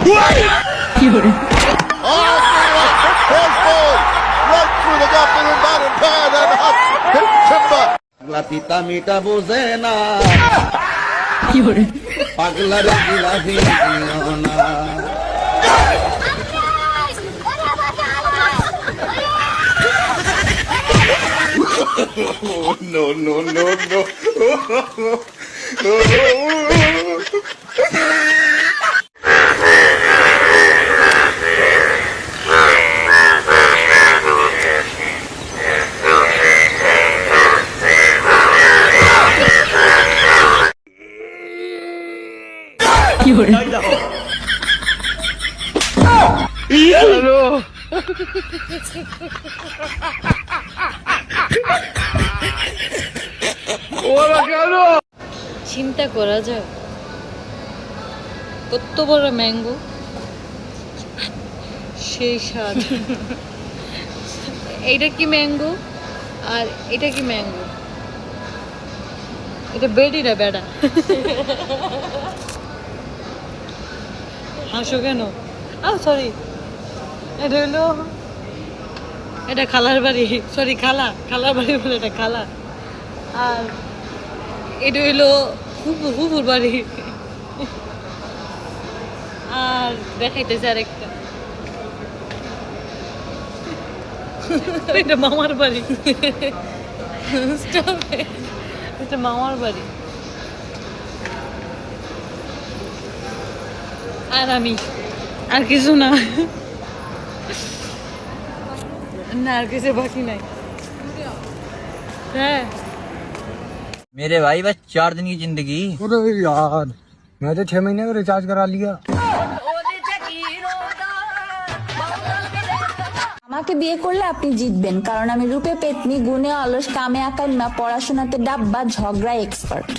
Timber. পাগলা পিতা মিটা বোঝে না পাগলার জিলাপি দিও না No, no, no, no. চিন্তা করা যায় কত বড় ম্যাঙ্গো। সেই স্বাদ। এইটা কি ম্যাঙ্গো? আর এটা কি ম্যাঙ্গো? এটা বেডি না বেড়া। হাসো কেন? আহ সরি এটা হইল এটা খালার বাড়ি। সরি খালা। খালার বাড়ি বলে এটা খালা। আর এটা হইল হুবু হুবুর বাড়ি। আর দেখাইতেছে আরেকটা। এটা মামার বাড়ি। এটা মামার বাড়ি। আর আমি আর কিছু না না আর কিছু বাকি নাই হ্যাঁ मेरे भाई बस चार दिन की जिंदगी अरे यार मैं तो छह महीने का रिचार्ज करा लिया আমাকে বিয়ে করলে আপনি জিতবেন কারণ আমি রূপে পেতনি গুণে অলস কামে আকাইমা পড়াশোনাতে ডাব্বা ঝগড়া এক্সপার্ট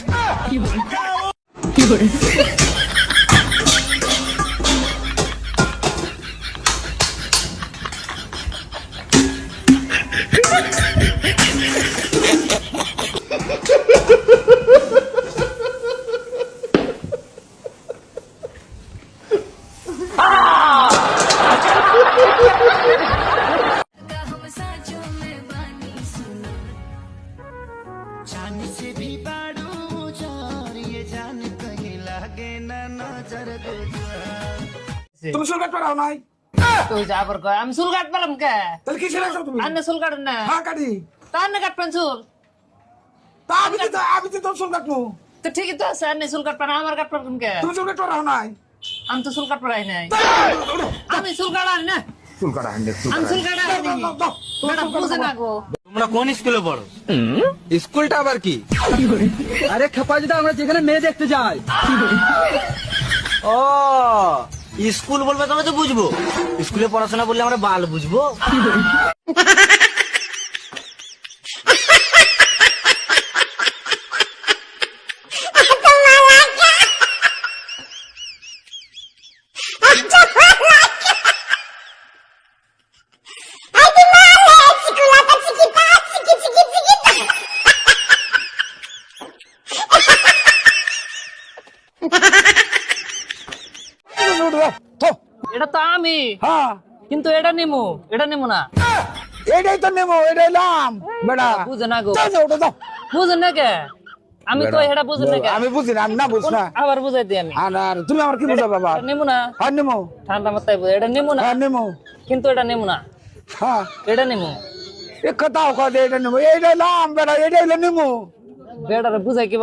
তুমি চুল কাটতে পারো নাই? তুই যা বর কয় আমি চুল কাট পেলাম কে তাহলে কি ছেড়ে তুমি? আন্নে চুল কাটেন না হ্যাঁ কাটি তার না কাটবেন চুল তা আমি তো আমি তো তোর চুল কাটবো তো ঠিকই তো আছে আন্নে চুল কাটবেন আমার কাট পারবেন কে তুমি চুল কাটতে পারো নাই আমি তো চুল কাট পারাই নাই আমি চুল কাটাই না চুল কাটা আমি চুল কাটাই ম্যাডাম বুঝে না গো তোমরা কোন স্কুলে পড়ো? স্কুলটা আবার কি? আরে খেপা যেটা আমরা যেখানে মেয়ে দেখতে যাই। ও, স্কুল বলবে তবে তো বুঝব। স্কুলে পড়াশোনা বললে আমরা বাল বুঝব। এটা তো আমি। হ্যাঁ। কিন্তু এটা নিমু। এটা নিমু না। এটাই তো নেব এটাই লাম বেটা বুঝে না গো। ওটা দাও। বুঝেন না কে? আমি তো এটা বুঝেন না কে? আমি বুঝি না আমি না বুঝ না। আবার বুঝাই দিই আমি। আর আর তুমি আমার কি বুঝা বাবা নিমু না। হ্যাঁ নেব ঠান্ডা মাথায় বুঝে এটা নিমু না। হ্যাঁ নেব কিন্তু এটা নিমু না। হ্যাঁ। এটা নিমু। এ কথাও কথা এটা এইটাই লাম বেটা এটাই হলো নেব বেটারে বুঝাই কি